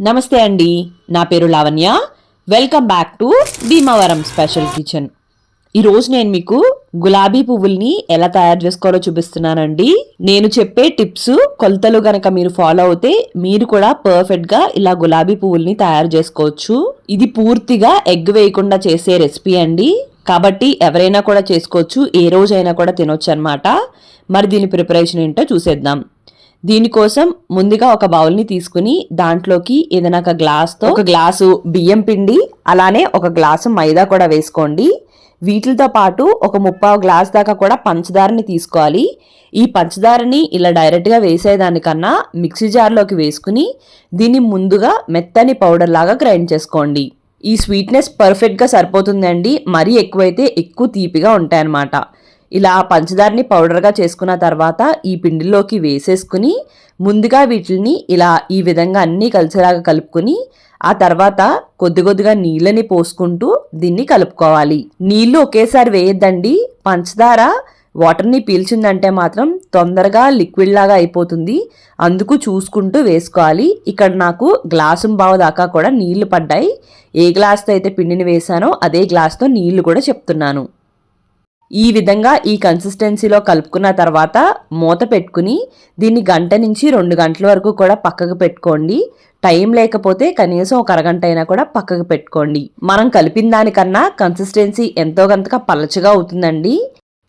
నమస్తే అండి. నా పేరు Lavanya. Welcome back to Bhimavaram special kitchen ఈరోజు నేను మీకు గులాబీ పువ్వుల్ని ఎలా తయారు చేసుకోవాలో చూపిస్తున్నానండి. నేను చెప్పే టిప్స్ కొలతలు గనక మీరు ఫాలో అవుతే మీరు కూడా పర్ఫెక్ట్గా ఇలా గులాబీ పువ్వుల్ని తయారు చేసుకోవచ్చు. ఇది పూర్తిగా ఎగ్ వేయకుండా చేసే రెసిపీ అండి. కాబట్టి ఎవరైనా కూడా చేసుకోవచ్చు. ఏ రోజైనా కూడా తినొచ్చు అనమాట మరి దీని ప్రిపరేషన్ ఏంటో చూసేద్దాం. దీనికోసం ముందుగా ఒక బౌల్ని తీసుకుని దాంట్లోకి ఏదైనా ఒక గ్లాస్తో ఒక గ్లాసు బియ్యం పిండి అలానే ఒక గ్లాసు మైదా కూడా వేసుకోండి. వీటితో పాటు ఒక ముప్పావు గ్లాస్ దాకా కూడా పంచదారని తీసుకోవాలి. ఈ పంచదారని ఇలా డైరెక్ట్గా వేసేదానికన్నా మిక్సీ జార్లోకి వేసుకుని దీన్ని ముందుగా మెత్తని పౌడర్ లాగా గ్రైండ్ చేసుకోండి. ఈ స్వీట్నెస్ పర్ఫెక్ట్గా సరిపోతుందండి. మరీ ఎక్కువైతే ఎక్కువ తీపిగా ఉంటాయన్నమాట. ఇలా పంచదారని పౌడర్గా చేసుకున్న తర్వాత ఈ పిండిలోకి వేసేసుకుని ముందుగా వీటిని ఇలా ఈ విధంగా అన్నీ కలిసేలాగా కలుపుకొని ఆ తర్వాత కొద్ది కొద్దిగా నీళ్ళని పోసుకుంటూ దీన్ని కలుపుకోవాలి. నీళ్ళు ఒకేసారి వేయద్దండి. పంచదార వాటర్ని పీల్చిందంటే మాత్రం తొందరగా లిక్విడ్ లాగా అయిపోతుంది. అందుకు చూసుకుంటూ వేసుకోవాలి. ఇక్కడ నాకు గ్లాసు బావు దాకా కూడా నీళ్ళు పడ్డాయి. ఏ గ్లాస్తో అయితే పిండిని వేసానో అదే గ్లాస్తో నీళ్ళు కూడా చెప్తున్నాను. ఈ విధంగా ఈ కన్సిస్టెన్సీలో కలుపుకున్న తర్వాత మూత పెట్టుకుని దీన్ని గంట నుంచి రెండు గంటల వరకు కూడా పక్కకు పెట్టుకోండి. టైం లేకపోతే కనీసం ఒక అరగంట అయినా కూడా పక్కకు పెట్టుకోండి. మనం కలిపిన దానికన్నా కన్సిస్టెన్సీ ఎంతో గంతగా పలచగా అవుతుందండి.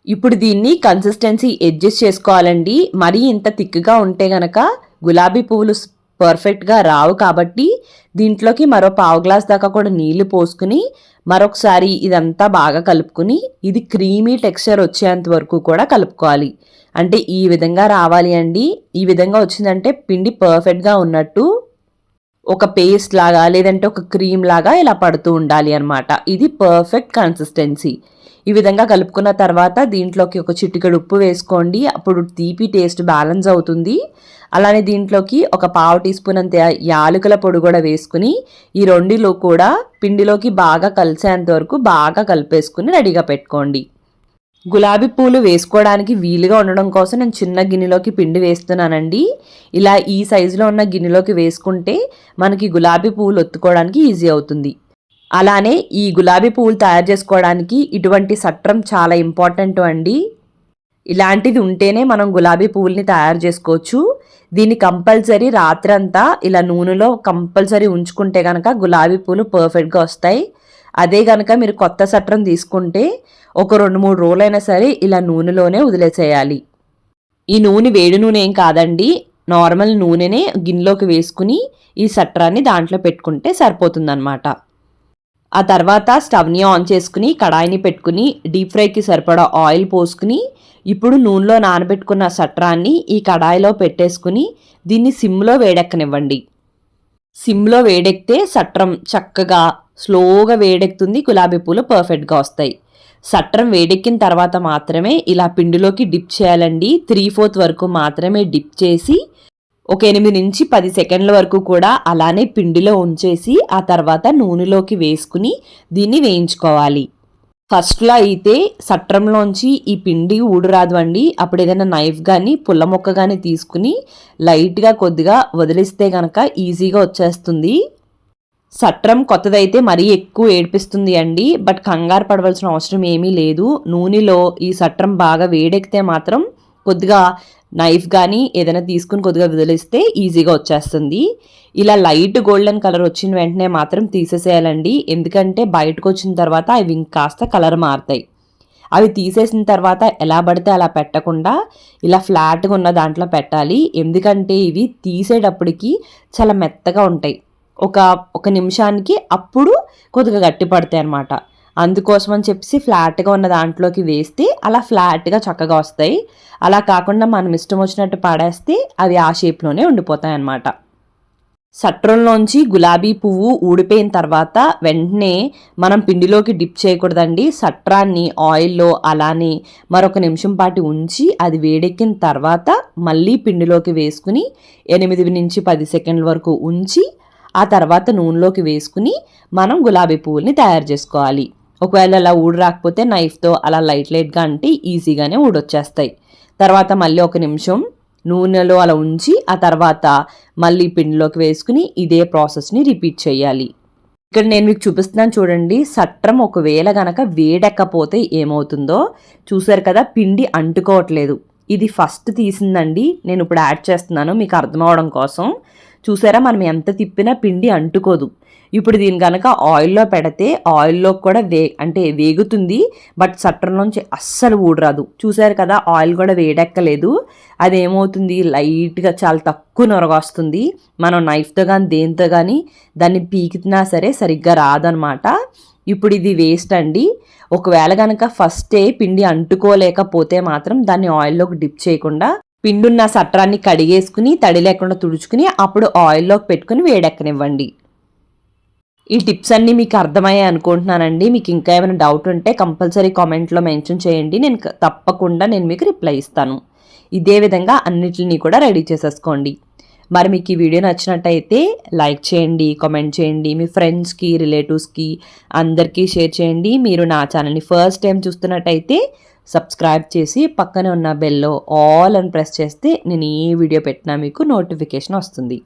ఇప్పుడు దీన్ని కన్సిస్టెన్సీ అడ్జస్ట్ చేసుకోవాలండి. మరీ ఇంత థిక్గా ఉంటే గనక గులాబీ పువ్వులు పర్ఫెక్ట్గా రావు కాబట్టి దీంట్లోకి మరో పావు గ్లాస్ దాకా కూడా నీళ్ళు పోసుకుని మరొకసారి ఇదంతా బాగా కలుపుకుని ఇది క్రీమీ టెక్స్చర్ వచ్చేంత వరకు కూడా కలుపుకోవాలి. అంటే ఈ విధంగా రావాలి అండి. ఈ విధంగా వచ్చిందంటే పిండి పర్ఫెక్ట్గా ఉన్నట్టు ఒక పేస్ట్ లాగా లేదంటే ఒక క్రీమ్ లాగా ఇలా పడుతూ ఉండాలి అనమాట ఇది పర్ఫెక్ట్ కన్సిస్టెన్సీ ఈ విధంగా కలుపుకున్న తర్వాత దీంట్లోకి ఒక చిటికెడు ఉప్పు వేసుకోండి. అప్పుడు తీపి టేస్ట్ బ్యాలెన్స్ అవుతుంది. అలానే దీంట్లోకి ఒక పావు టీ స్పూన్ అంత యాలకుల పొడి కూడా వేసుకుని ఈ రెండిలో కూడా పిండిలోకి బాగా కలిసేంత వరకు బాగా కలిపేసుకుని రెడీగా పెట్టుకోండి. గులాబీ పూలు వేసుకోవడానికి వీలుగా ఉండడం కోసం నేను చిన్న గిన్నెలోకి పిండి వేస్తున్నానండి. ఇలా ఈ సైజులో ఉన్న గిన్నెలోకి వేసుకుంటే మనకి గులాబీ పువ్వులు ఒత్తుకోవడానికి ఈజీ అవుతుంది. అలానే ఈ గులాబీ పువ్వులు తయారు చేసుకోవడానికి ఇటువంటి సట్రం చాలా ఇంపార్టెంట్ అండి. ఇలాంటిది ఉంటేనే మనం గులాబీ పువ్వుల్ని తయారు చేసుకోవచ్చు. దీన్ని కంపల్సరీ రాత్రంతా ఇలా నూనెలో కంపల్సరీ ఉంచుకుంటే కనుక గులాబీ పూలు పర్ఫెక్ట్గా వస్తాయి. అదే కనుక మీరు కొత్త సట్రం తీసుకుంటే ఒక రెండు మూడు రోజులైనా సరే ఇలా నూనెలోనే వదిలేసేయాలి. ఈ నూనె వేడి నూనె ఏం కాదండి. నార్మల్ నూనెనే గిన్నెలోకి వేసుకుని ఈ సట్రాన్ని దాంట్లో పెట్టుకుంటే సరిపోతుందన్నమాట. ఆ తర్వాత స్టవ్ని ఆన్ చేసుకుని కడాయిని పెట్టుకుని డీప్ ఫ్రైకి సరిపడా ఆయిల్ పోసుకుని ఇప్పుడు నూనెలో నానబెట్టుకున్న సట్రాన్ని ఈ కడాయిలో పెట్టేసుకుని దీన్ని సిమ్లో వేడెక్కనివ్వండి. సిమ్లో వేడెక్కితే సట్రం చక్కగా స్లోగా వేడెక్కుతుంది గులాబీ పూలు పర్ఫెక్ట్గా వస్తాయి. సట్రం వేడెక్కిన తర్వాత మాత్రమే ఇలా పిండిలోకి డిప్ చేయాలండి. త్రీ ఫోర్త్ వరకు మాత్రమే డిప్ చేసి ఒక ఎనిమిది నుంచి పది సెకండ్ల వరకు కూడా అలానే పిండిలో ఉంచేసి ఆ తర్వాత నూనెలోకి వేసుకుని దీన్ని వేయించుకోవాలి. ఫస్ట్లో అయితే సట్రంలోంచి ఈ పిండి ఊడురాదు అండి. అప్పుడు ఏదైనా నైఫ్ కానీ పుల్ల మొక్క కానీ తీసుకుని లైట్గా కొద్దిగా వదిలిస్తే కనుక ఈజీగా వచ్చేస్తుంది. సట్రం కొత్తదైతే మరీ ఎక్కువ ఏడిపిస్తుంది అండి. బట్ కంగారు పడవలసిన అవసరం ఏమీ లేదు. నూనెలో ఈ సట్రం బాగా వేడెక్కితే మాత్రం కొద్దిగా నైఫ్ కానీ ఏదైనా తీసుకుని కొద్దిగా వదిలిస్తే ఈజీగా వచ్చేస్తుంది. ఇలా లైట్ గోల్డెన్ కలర్ వచ్చిన వెంటనే మాత్రం తీసేసేయాలండి. ఎందుకంటే బయటకు వచ్చిన తర్వాత అవి ఇంకాస్త కలర్ మారుతాయి. అవి తీసేసిన తర్వాత ఎలా పడితే అలా పెట్టకుండా ఇలా ఫ్లాట్గా ఉన్న దాంట్లో పెట్టాలి. ఎందుకంటే ఇవి తీసేటప్పటికి చాలా మెత్తగా ఉంటాయి. ఒక ఒక నిమిషానికి అప్పుడు కొద్దిగా గట్టి పడతాయి అనమాట అందుకోసం అని చెప్పేసి ఫ్లాట్గా ఉన్న దాంట్లోకి వేస్తే అలా ఫ్లాట్గా చక్కగా వస్తాయి. అలా కాకుండా మనం ఇష్టం వచ్చినట్టు పాడేస్తే అవి ఆ షేప్లోనే ఉండిపోతాయి అన్నమాట. సట్రంలోంచి గులాబీ పువ్వు ఊడిపోయిన తర్వాత వెంటనే మనం పిండిలోకి డిప్ చేయకూడదండి. సట్రాన్ని ఆయిల్లో అలానే మరొక నిమిషం పాటు ఉంచి అది వేడెక్కిన తర్వాత మళ్ళీ పిండిలోకి వేసుకుని ఎనిమిది నుంచి పది సెకండ్ల వరకు ఉంచి ఆ తర్వాత నూనెలోకి వేసుకుని మనం గులాబీ పువ్వుల్ని తయారు చేసుకోవాలి. ఒకవేళ అలా ఊడి రాకపోతే నైఫ్తో అలా లైట్ లైట్గా అంటే ఈజీగానే ఊడొచ్చేస్తాయి. తర్వాత మళ్ళీ ఒక నిమిషం నూనెలో అలా ఉంచి ఆ తర్వాత మళ్ళీ పిండిలోకి వేసుకుని ఇదే ప్రాసెస్ని రిపీట్ చేయాలి. ఇక్కడ నేను మీకు చూపిస్తున్నాను చూడండి సట్రం ఒకవేళ గనక వేడెక్కపోతే ఏమవుతుందో. చూసారు కదా పిండి అంటుకోవట్లేదు. ఇది ఫస్ట్ తీసిందండి. నేను ఇప్పుడు యాడ్ చేస్తున్నాను మీకు అర్థం అవడం కోసం. చూసారా? మనం ఎంత తిప్పినా పిండి అంటుకోదు. ఇప్పుడు దీని కనుక ఆయిల్లో పెడితే ఆయిల్లో కూడా వే అంటే వేగుతుంది బట్ సట్రంలోంచి అస్సలు ఊడరాదు. చూసారు కదా ఆయిల్ కూడా వేడెక్కలేదు. అదేమవుతుంది? లైట్గా చాలా తక్కువ నొరగొస్తుంది. మనం నైఫ్తో కానీ దేంతో కానీ దాన్ని పీకినా సరే సరిగ్గా రాదనమాట. ఇప్పుడు ఇది వేస్ట్ అండి. ఒకవేళ కనుక ఫస్టే పిండి అంటుకోలేకపోతే మాత్రం దాన్ని ఆయిల్లోకి డిప్ చేయకుండా పిండున్న సట్రాన్ని కడిగేసుకుని తడి లేకుండా తుడుచుకుని అప్పుడు ఆయిల్లోకి పెట్టుకుని వేడెక్కనివ్వండి. ఈ టిప్స్ అన్నీ మీకు అర్థమయ్యాయి అనుకుంటున్నానండి. మీకు ఇంకా ఏమైనా డౌట్ ఉంటే కంపల్సరీ కామెంట్లో మెన్షన్ చేయండి. నేను తప్పకుండా నేను మీకు రిప్లై ఇస్తాను. ఇదే విధంగా అన్నిటిని కూడా రెడీ చేసేసుకోండి. మరి మీకు ఈ వీడియో నచ్చినట్టయితే లైక్ చేయండి కామెంట్ చేయండి మీ ఫ్రెండ్స్కి రిలేటివ్స్కి అందరికీ షేర్ చేయండి. మీరు నా ఛానల్ని ఫస్ట్ టైం చూస్తున్నట్టయితే సబ్స్క్రైబ్ చేసి పక్కనే ఉన్న బెల్లో ఆల్ అని ప్రెస్ చేస్తే నేను ఏ వీడియో పెట్టినా మీకు నోటిఫికేషన్ వస్తుంది.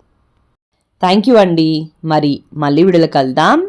థ్యాంక్ యూ అండి. మరి మళ్ళీ వీడియోలో కలుద్దాం.